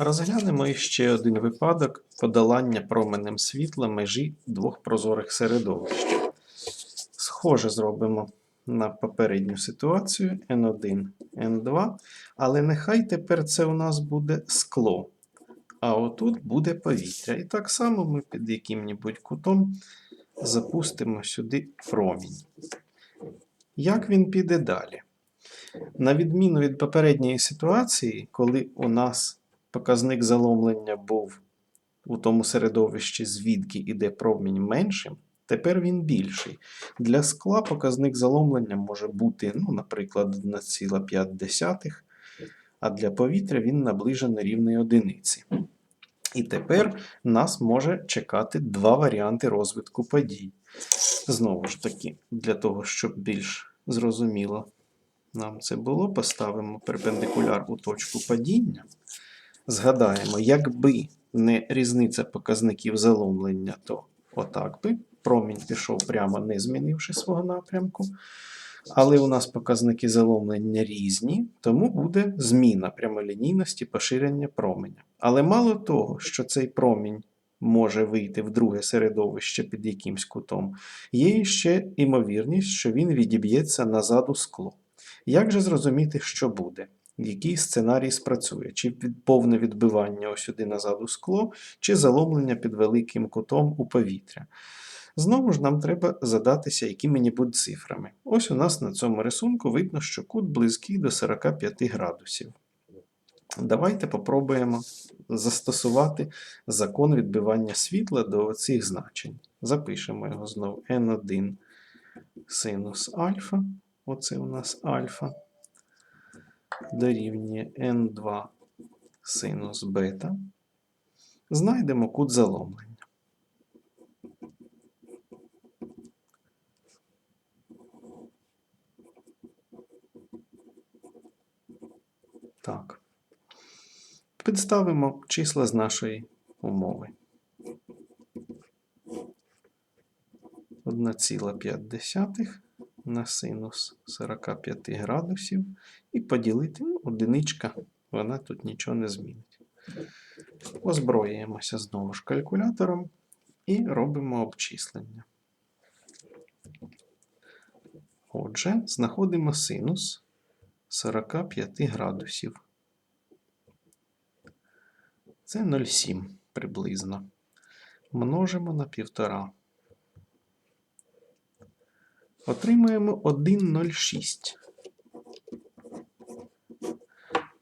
Розглянемо ще один випадок подолання променем світла межі двох прозорих середовищ. Схоже зробимо на попередню ситуацію N1, N2, але нехай тепер це у нас буде скло, а отут буде повітря. І так само ми під яким-небудь кутом запустимо сюди промінь. Як він піде далі? На відміну від попередньої ситуації, коли у нас показник заломлення був у тому середовищі, звідки йде промінь меншим, тепер він більший. Для скла показник заломлення може бути, ну, наприклад, 1,5, а для повітря він наближений рівної одиниці. І тепер нас може чекати два варіанти розвитку подій. Знову ж таки, для того, щоб більш зрозуміло нам це було, поставимо перпендикуляр у точку падіння. Згадаємо, якби не різниця показників заломлення, то отак би промінь пішов прямо, не змінивши свого напрямку. Але у нас показники заломлення різні, тому буде зміна прямолінійності поширення променя. Але мало того, що цей промінь може вийти в друге середовище під якимсь кутом, є ще імовірність, що він відіб'ється назад у скло. Як же зрозуміти, що буде? Який сценарій спрацює? Чи повне відбивання ось сюди назад у скло, чи заломлення під великим кутом у повітря? Знову ж нам треба задатися якими-небудь цифрами. Ось у нас на цьому рисунку видно, що кут близький до 45 градусів. Давайте попробуємо застосувати закон відбивання світла до цих значень. Запишемо його знову n1 синус альфа. Оце у нас альфа. Дорівнює n2 синус бета. Знайдемо кут заломлення. Так. Підставимо числа з нашої умови. 1,5 на синус 45 градусів і поділити ну, одиничка, вона тут нічого не змінить. Озброюємося знову ж калькулятором і робимо обчислення. Отже, знаходимо синус 45 градусів. Це 0,7 приблизно. Множимо на 1,5. Отримуємо 1,06.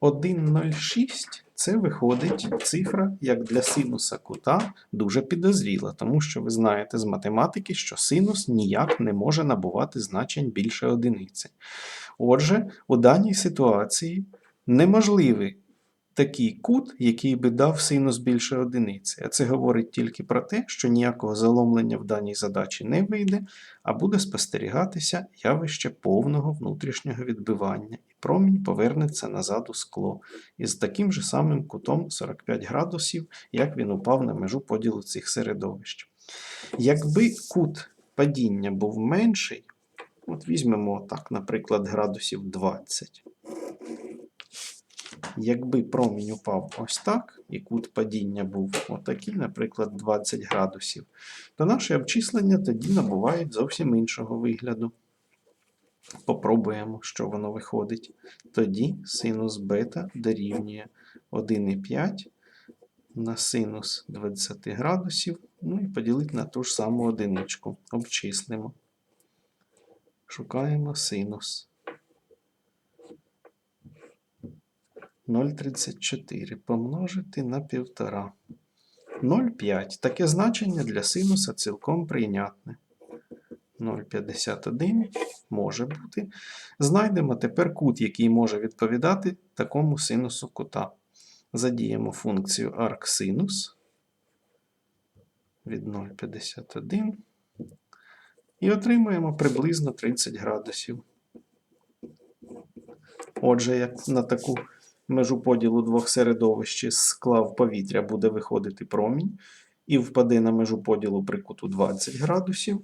1,06 це виходить цифра, як для синуса кута, дуже підозріла, тому що ви знаєте з математики, що синус ніяк не може набувати значень більше одиниці. Отже, у даній ситуації неможливий такий кут, який би дав синус більше одиниці. А це говорить тільки про те, що ніякого заломлення в даній задачі не вийде, а буде спостерігатися явище повного внутрішнього відбивання, і промінь повернеться назад у скло із таким же самим кутом 45 градусів, як він упав на межу поділу цих середовищ. Якби кут падіння був менший, от візьмемо так, наприклад, градусів 20. Якби промінь упав ось так, і кут падіння був отакий, наприклад, 20 градусів, то наші обчислення тоді набувають зовсім іншого вигляду. Попробуємо, що воно виходить. Тоді синус бета дорівнює 1,5 на синус 20 градусів, ну і поділити на ту ж саму одиничку. Обчислимо. Шукаємо синус. 0,34 помножити на 1,5. 0,5. Таке значення для синуса цілком прийнятне. 0,51 може бути. Знайдемо тепер кут, який може відповідати такому синусу кута. Задіємо функцію арксинус від 0,51 і отримуємо приблизно 30 градусів. Отже, як на таку межу поділу двох середовищ скла в повітря буде виходити промінь і впаде на межу поділу при куту 20 градусів,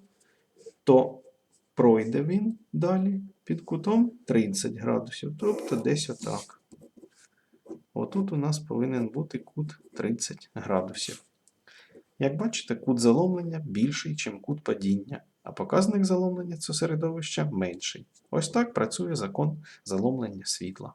то пройде він далі під кутом 30 градусів, тобто десь отак. Отут у нас повинен бути кут 30 градусів. Як бачите, кут заломлення більший, ніж кут падіння, а показник заломлення цього середовища менший. Ось так працює закон заломлення світла.